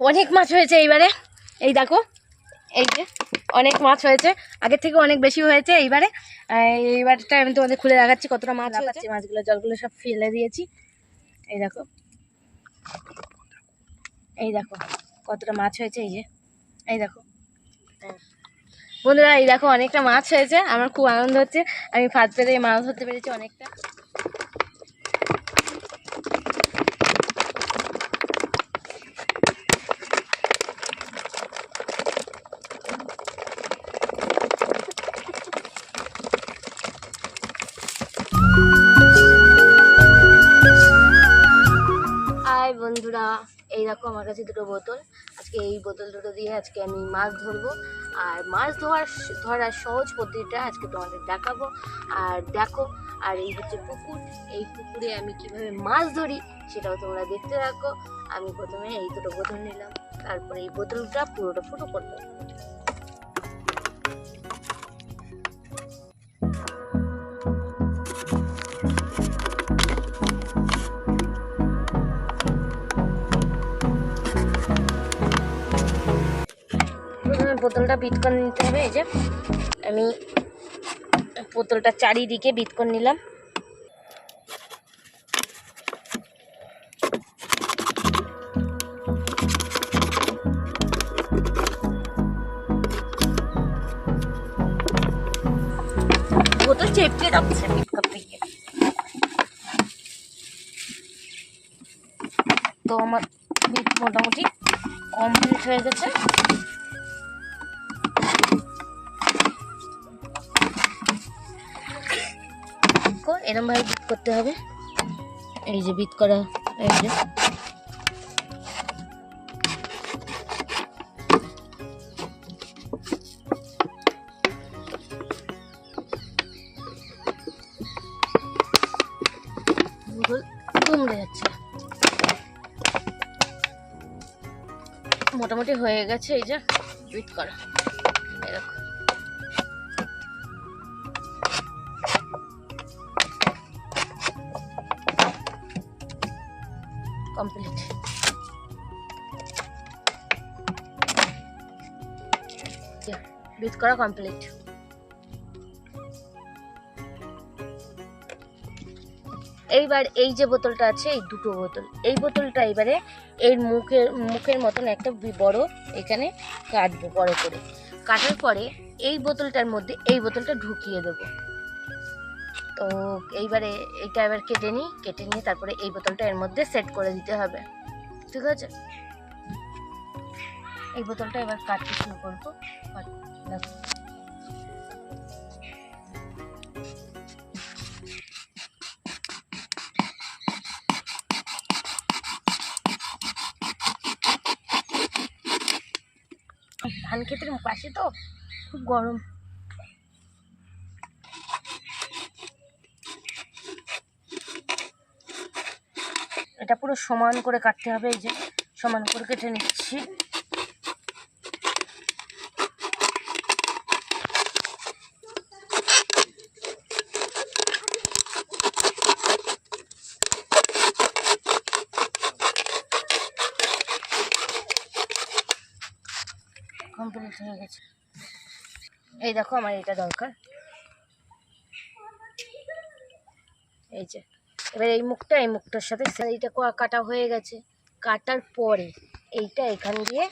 অনেক মাছ হয়েছে এইবারে। এই দেখো, এই যে অনেক মাছ হয়েছে। আগের থেকে অনেক বেশি হয়েছে এইবারে। এইবারটা আমি তোমাদের খুলে দেখাচ্ছি কতটা মাছ হয়েছে। মাছগুলো, জলগুলো সব ফেলে দিয়েছি। এই দেখো এই দেখো, কতটা মাছ হয়েছে, এই যে, এই দেখো। বন্ধুরা, এই দেখো অনেকটা মাছ হয়েছে, আমার খুব আনন্দ হচ্ছে। আমি ফাঁদ পেতে মাছ ধরতে পেরেছি অনেকটা। দেখো আমার কাছে দুটো বোতল। আজকে এই বোতল দুটো দিয়ে আজকে আমি মাছ ধরবো। আর মাছ ধোয়ার ধরার সহজ পদ্ধতিটা আজকে তোমাদের দেখাবো। আর দেখো, আর এই হচ্ছে পুকুর। এই পুকুরে আমি কীভাবে মাছ ধরি সেটাও তোমরা দেখতে রাখো আমি প্রথমে এই দুটো বোতল নিলাম। তারপরে এই বোতলটা পুরোটা ফুটো করব। বোতলটা বিট করে নিতে হবে, এই যে। আমি বোতলটা চারিদিকে বিট করে নিলাম। বোতল চেপকে যাচ্ছে বিট করতে গিয়ে তো আমার মোটামুটি কমপ্লিট হয়ে গেছে। দেখো এরম ভাবে বিট করতে হবে। এই যে বিট করা এই যে মোটামুটি হয়ে গেছে এই যে বিট করা। এরকম। কমপ্লিট। বিট করা কমপ্লিট। এইবার এই যে বোতলটা আছে, এই দুটো বোতল। এই বোতলটা এবারে এর মুখের মুখের মতন একটা বড় এখানে কাটবো বড় করে। কাটার পরে এই বোতলটার মধ্যে এই বোতলটা ঢুকিয়ে দেবো। তো এইবারে এইটা এবার কেটে নিই, কেটে নিয়ে তারপরে এই বোতলটা এর মধ্যে সেট করে দিতে হবে। ঠিক আছে? এই বোতলটা এবার কাটতে শুরু করব। ধান ক্ষেতের পাশে তো খুব গরম। এটা পুরো সমান করে কাটতে হবে, এই যে সমান করে কেটে নিচ্ছি। কমপ্লিট হয়ে গেছে। এই দেখো আমার এটা দরকার। এই যে এবার এই মুখটা, এই মুখটার সাথে এইটা কাটা হয়ে গেছে। কাটার পরে এইটা এখান দিয়ে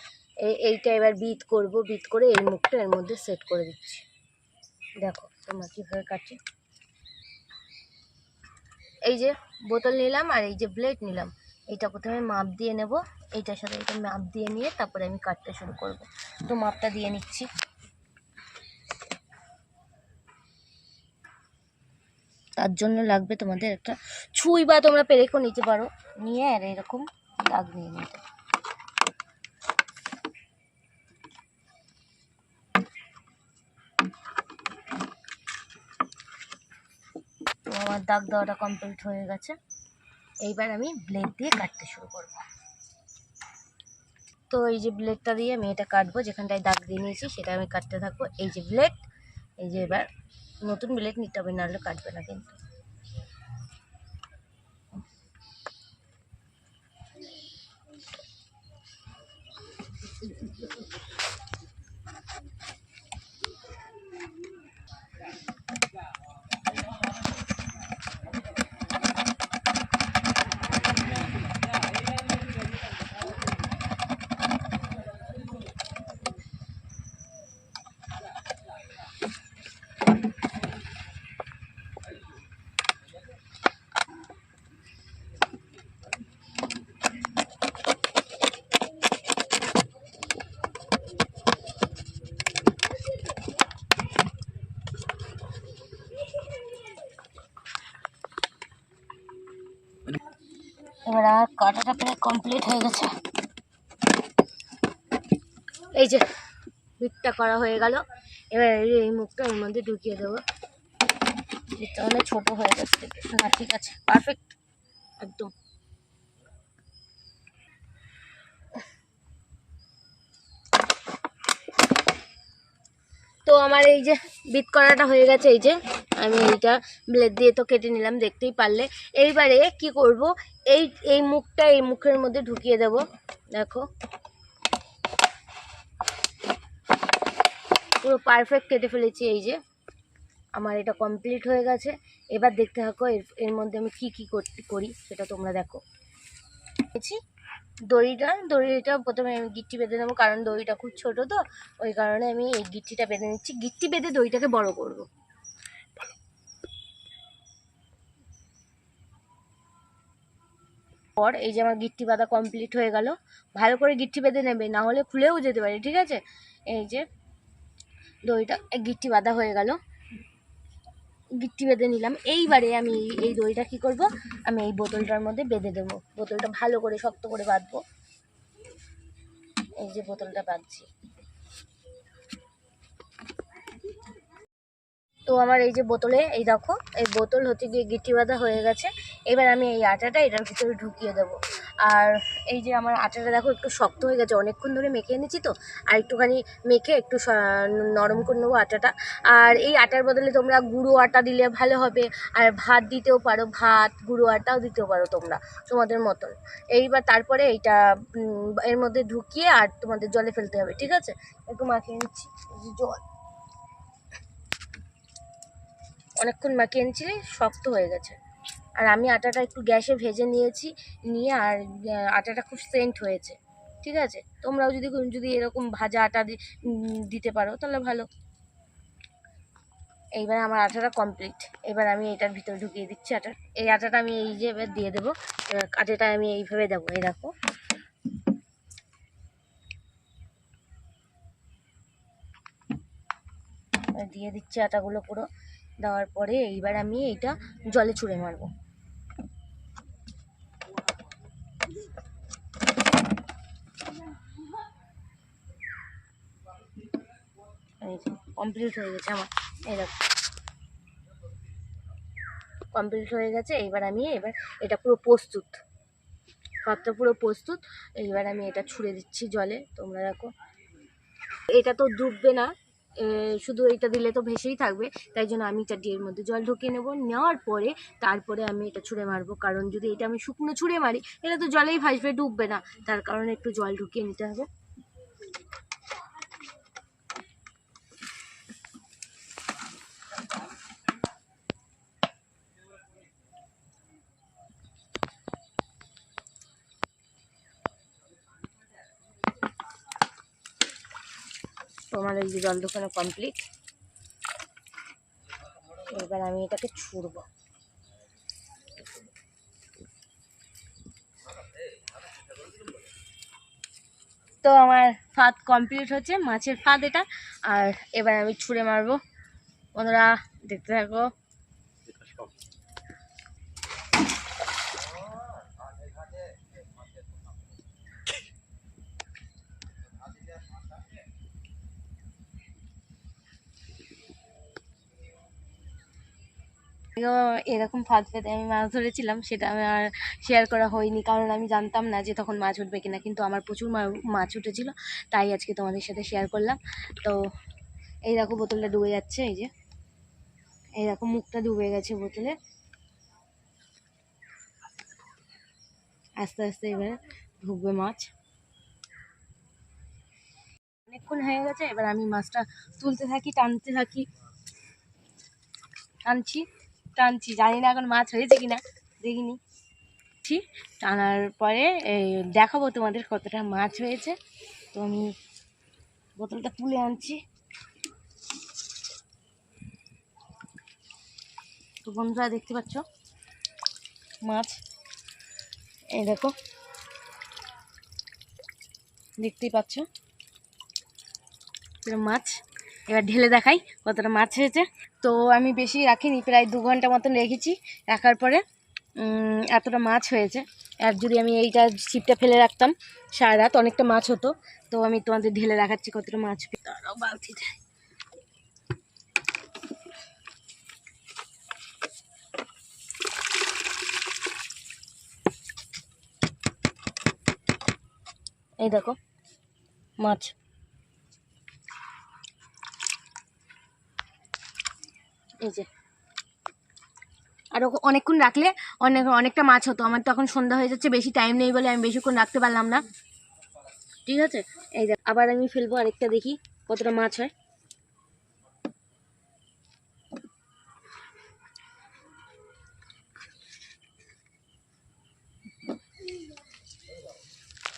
এই এইটা এবার বিট করব বিট করে এই মুখটা এর মধ্যে সেট করে দিচ্ছি। দেখো তোমরা কীভাবে কাটছি। এই যে বোতল নিলাম আর এই যে ব্লেড নিলাম। এইটা প্রথমে মাপ দিয়ে নেব। এইটার সাথে এটা মাপ দিয়ে নিয়ে তারপরে আমি কাটতে শুরু করব। তো মাপটা দিয়ে নিচ্ছি। তার জন্য লাগবে তোমাদের একটা ছুঁই বা তোমরা পেরেকও নিতে পারো। নিয়ে আর এরকম দাগ নিয়ে নিতে। আমার দাগ দেওয়াটা কমপ্লিট হয়ে গেছে। এইবার আমি ব্লেড দিয়ে কাটতে শুরু করব। তো এই যে ব্লেডটা দিয়ে আমি এটা কাটবো, যেখানটায় দাগ দিয়ে নিয়েছি সেটা আমি কাটতে থাকব। এই যে ব্লেড এই যে এবার নতুন ব্লেড নিতে হবে নাহলে কাটবে না কিন্তু। Thank আমার কাটাটা প্রায় কমপ্লিট হয়ে গেছে। এই যে মুখটা করা হয়ে গেল। এবার এই মুখটা এর মধ্যে ঢুকিয়ে দেবো। অনেক ছোট হয়ে গেছে না ঠিক আছে। পারফেক্ট একদম। তো আমার এই যে বিট করাটা হয়ে গেছে, এই যে আমি এইটা ব্লেড দিয়ে তো কেটে নিলাম, দেখতেই পারলে। এইবারে কি করব? এই এই মুখটা এই মুখের মধ্যে ঢুকিয়ে দেব। দেখো। পুরো পারফেক্ট কেটে ফেলেছি এই যে। আমার এটা কমপ্লিট হয়ে গেছে। এবার দেখতে থাকো এর এর মধ্যে আমি কি কি করি, সেটা তোমরা দেখো। দড়িটা দড়িটা প্রথমে আমি গিট্টি বেঁধে নেব, কারণ দড়িটা খুব ছোট তো, ওই কারণে আমি এই গিট্টিটা বেঁধে নিচ্ছি। গিট্টি বেঁধে দড়িটাকে বড় করব। পর এই যে আমার গিট্টি বাঁধা কমপ্লিট হয়ে গেল। ভালো করে গিট্টি বেঁধে নেবে, না হলে খুলেও যেতে পারে, ঠিক আছে? এই যে দড়িটা গিট্টি বাঁধা হয়ে গেল। গিট্টি বেঁধে নিলাম। এইবারে আমি এই- দইটা কি করব? আমি এই বোতলটার মধ্যে বেঁধে দেবো। বোতলটা ভালো করে শক্ত করে বাঁধবো। এই যে বোতলটা বাঁধছি। তো আমার এই যে বোতলে, এই দেখো, এই বোতল হতে গিয়ে গিট্টি বাঁধা হয়ে গেছে। এবার আমি এই আটাটা এটার ভিতরে ঢুকিয়ে দেবো। আর এই যে আমার আটাটা দেখো একটু শক্ত হয়ে গেছে, অনেকক্ষণ ধরে মেখে এনেছি তো, আর একটুখানি মেখে একটু নরম করে নেব আটাটা। আর এই আটার বদলে তোমরা গুঁড়ো আটা দিলে ভালো হবে, আর ভাত দিতেও পারো, ভাত, গুঁড়ো আটাও দিতেও পারো তোমরা, তোমাদের মতন। এইবার তারপরে এইটা এর মধ্যে ঢুকিয়ে আর তোমাদের জলে ফেলতে হবে, ঠিক আছে? একটু মাখিয়ে নিচ্ছি জল। অনেকক্ষণ মাখিয়ে নিচ্ছিলে শক্ত হয়ে গেছে। আর আমি আটাটা একটু গ্যাসে ভেজে নিয়েছি, নিয়ে আর আটাটা খুব সেন্ট হয়েছে, ঠিক আছে? তোমরাও যদি যদি এরকম ভাজা আটা দিতে পারো, তাহলে ভালো। এইবার আমার আটাটা কমপ্লিট এবার আমি এটার ভিতরে ঢুকিয়ে দিচ্ছি আটা। এই আটাটা আমি এই যে এবার দিয়ে দেবো। আটাটা আমি এইভাবে দেবো, এই দেখো। দিয়ে দিচ্ছি আটাগুলো পুরো। দেওয়ার পরে এইবার আমি এইটা জলে ছুঁড়ে মারবো। কমপ্লিট হয়ে গেছে আমার। এই দেখো। কমপ্লিট হয়ে গেছে, এইবার আমি এবার এটা পুরো প্রস্তুত। ভাতটা পুরো প্রস্তুত, এইবার আমি এটা ছুঁড়ে দিচ্ছি জলে, তোমরা দেখো। এটা তো ডুববে না। শুধু এটা দিলে তো ভেসেই থাকবে, তাই জন্য আমি এটা ডিয়ের মধ্যে জল ঢুকিয়ে নেব। নেওয়ার পরে তারপরে আমি এটা ছুঁড়ে মারবো, কারণ যদি এটা আমি শুকনো ছুঁড়ে মারি, এটা তো জলেই ভাসবে, ডুববে না। তার কারণে একটু জল ঢুকিয়ে নিতে হবে তোমার এই যে জল দোকানো কমপ্লিট এবার আমি এটাকে ছুড়ব। তো আমার ফাঁদ কমপ্লিট হচ্ছে, মাছের ফাঁদ এটা। আর এবার আমি ছুঁড়ে মারবো। বন্ধুরা, দেখতে থাকো। এরকম ফাঁদ পেতে আমি মাছ ধরেছিলাম, সেটা আমি আর শেয়ার করা হয়নি। কারণ আমি জানতাম না যে তখন মাছ উঠবে কিনা, কিন্তু আমার প্রচুর মাছ উঠেছিল, তাই আজকে তোমাদের সাথে শেয়ার করলাম। তো এই দেখো বোতলটা ডুবে যাচ্ছে, এই যে। এই দেখো মুখটা ডুবে গেছে বোতলে। আস্তে আস্তে এবার ঢুকবে মাছ। অনেকক্ষণ হয়ে গেছে, এবার আমি মাছটা তুলতে থাকি, টানতে থাকি। টানছি টানছি, জানি না এখন মাছ হয়েছে কিনা, দেখিনি। ঠিক টানার পরে দেখাবো তোমাদের কতটা মাছ হয়েছে। তো আমি বোতলটা তুলে আনছি। তো বন্ধুরা, দেখতে পাচ্ছ? মাছ। এই দেখো। দেখতেই পাচ্ছ? মাছ। এবার ঢেলে দেখাই কতটা মাছ হয়েছে তো আমি বেশি রাখিনি, প্রায় দু ঘণ্টা মতন রেখেছি। রাখার পরে এতটা মাছ হয়েছে। আর যদি আমি এইটা ছিপটা ফেলে রাখতাম, সারা রাত অনেকটা মাছ হতো। তো আমি তোমাদের ঢেলে দেখাচ্ছি কতটা মাছ বালতিতে। এই দেখো, মাছ। এই যে। আর অনেকক্ষণ রাখলে অনেক, অনেকটা মাছ হতো। আমার তখন সন্ধ্যা হয়ে যাচ্ছে, বেশি টাইম নেই বলে আমি বেশিক্ষণ রাখতে পারলাম না। ঠিক আছে? এই দেখ আবার আমি ফেলব আরেকটা দেখি কতটা মাছ হয়।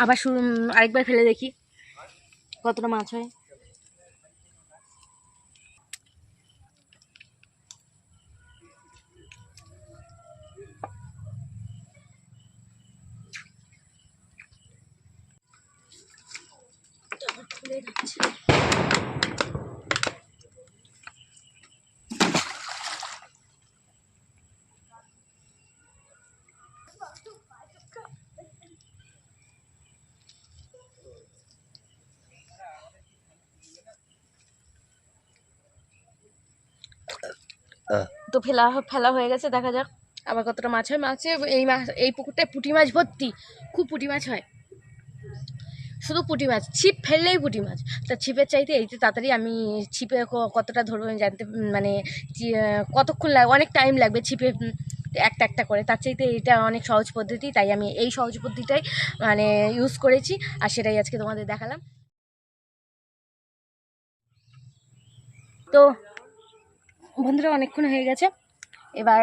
আবার শুরু আরেকবার ফেলে দেখি কতটা মাছ হয়। তো ফেলা ফেলা হয়ে গেছে, দেখা যাক। আবার কতটা মাছ হয়? মাছে এই মাছ এই পুকুরটায় পুঁটি মাছ ভর্তি। খুব পুঁটি মাছ হয়। শুধু পুঁটি মাছ, ছিপ ফেললেই পুঁটি মাছ। তা ছিপের চাইতে এইতে তাড়াতাড়ি আমি ছিপে কতটা ধরবো জানতে মানে কতক্ষণ লাগবে অনেক টাইম লাগবে ছিপে একটা একটা করে। তার চাইতে এটা অনেক সহজ পদ্ধতি, তাই আমি এই সহজ পদ্ধতিটাই মানে ইউজ করেছি। আর সেটাই আজকে তোমাদের দেখালাম। তো বন্ধুরা, অনেকক্ষণ হয়ে গেছে। এবার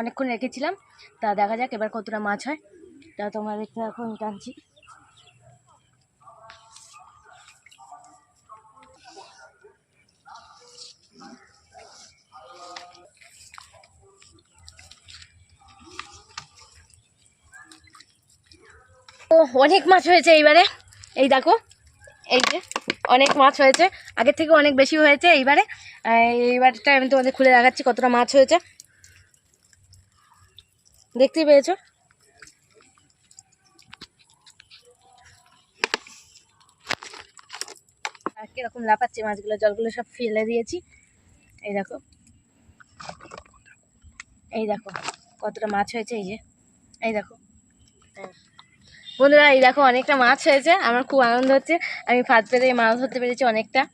অনেকক্ষণ রেখেছিলাম। তা দেখা যাক এবার কতটা মাছ হয়। তা তোমরা দেখতে এখন টানছি। ও, অনেক মাছ হয়েছে এইবারে। এই দেখো, এই যে অনেক মাছ হয়েছে। আগের থেকে অনেক বেশি হয়েছে এইবারে। এইবারটা আমি তোমাদের খুলে দেখাচ্ছি কতটা মাছ হয়েছে। দেখতেই পেয়েছ? কীরকম লাফাচ্ছে মাছগুলো, জলগুলো সব ফেলে দিয়েছি। এই দেখো। এই দেখো, কতটা মাছ হয়েছে এই যে। এই দেখো। হ্যাঁ। বন্ধুরা, এই দেখো অনেকটা মাছ হয়েছে, আমার খুব আনন্দ হচ্ছে। আমি ফাঁদ পেতে, মাছ ধরতে পেরেছি অনেকটা।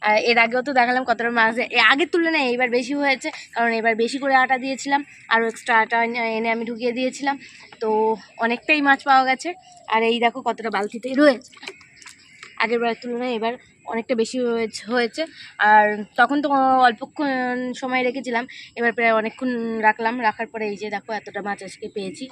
আর এর আগেও তো দেখালাম কতটা মাছ। আগের তুলনায় এইবার বেশি হয়েছে, কারণ এবার বেশি করে আটা দিয়েছিলাম, আরও এক্সট্রা আটা এনে- আমি ঢুকিয়ে দিয়েছিলাম। তো অনেকটাই মাছ পাওয়া গেছে। আর এই দেখো কতটা বালতিতেই রয়েছে। আগের বারের তুলনায় এবার অনেকটা বেশি হয়েছে। আর তখন তো অল্পক্ষণ সময় রেখেছিলাম, এবার প্রায় অনেকক্ষণ রাখলাম। রাখার পরে এই যে দেখো এতটা মাছ আজকে পেয়েছি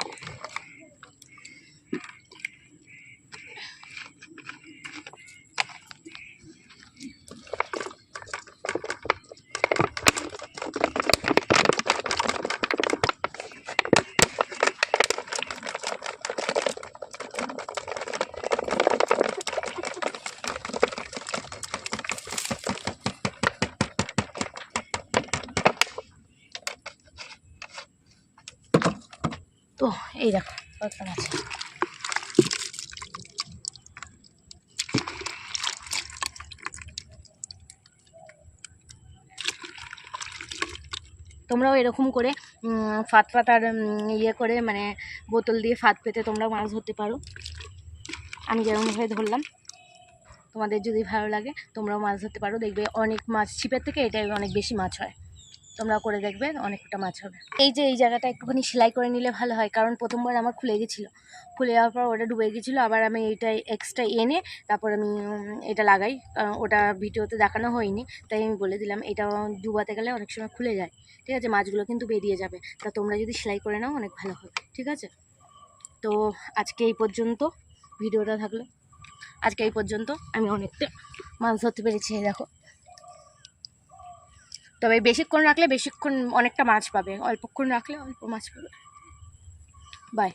তো এই দেখো, কতটা মাছ তোমরাও এরকম করে ফাঁদ পাতার ইয়ে করে মানে বোতল দিয়ে ফাঁদ পেতে তোমরাও মাছ ধরতে পারো। আমি যেরকমভাবে ধরলাম, তোমাদের যদি ভালো লাগে তোমরাও মাছ ধরতে পারো। দেখবে অনেক মাছ, ছিপের থেকে এটাই অনেক বেশি মাছ হয়। তোমরা করে দেখবে অনেকটা মাছ হবে। এই যে, এই জায়গাটা একটুখানি সেলাই করে নিলে ভালো হয়, কারণ প্রথমবার আমার খুলে গেছিল। খুলে যাওয়ার পর ওটা ডুবে গেছিল, আবার আমি এইটা এক্সট্রা এনে তারপর আমি এটা লাগাই, কারণ ওটা ভিডিওতে দেখানো হয়নি, তাই আমি বলে দিলাম, এটা ডুবাতে গেলে অনেক সময় খুলে যায়। ঠিক আছে, মাছগুলো কিন্তু বেরিয়ে যাবে। তা তোমরা যদি সেলাই করে নাও, অনেক ভালো হবে। ঠিক আছে? তো আজকে এই পর্যন্ত ভিডিওটা থাকল। আজকে এই পর্যন্ত আমি অনেকটা মাছ ধরতে পেরেছি দেখো। তবে বেশিক্ষণ রাখলে বেশিক্ষণ অনেকটা মাছ পাবে। অল্পক্ষণ রাখলে অল্প মাছ পাবে। বাই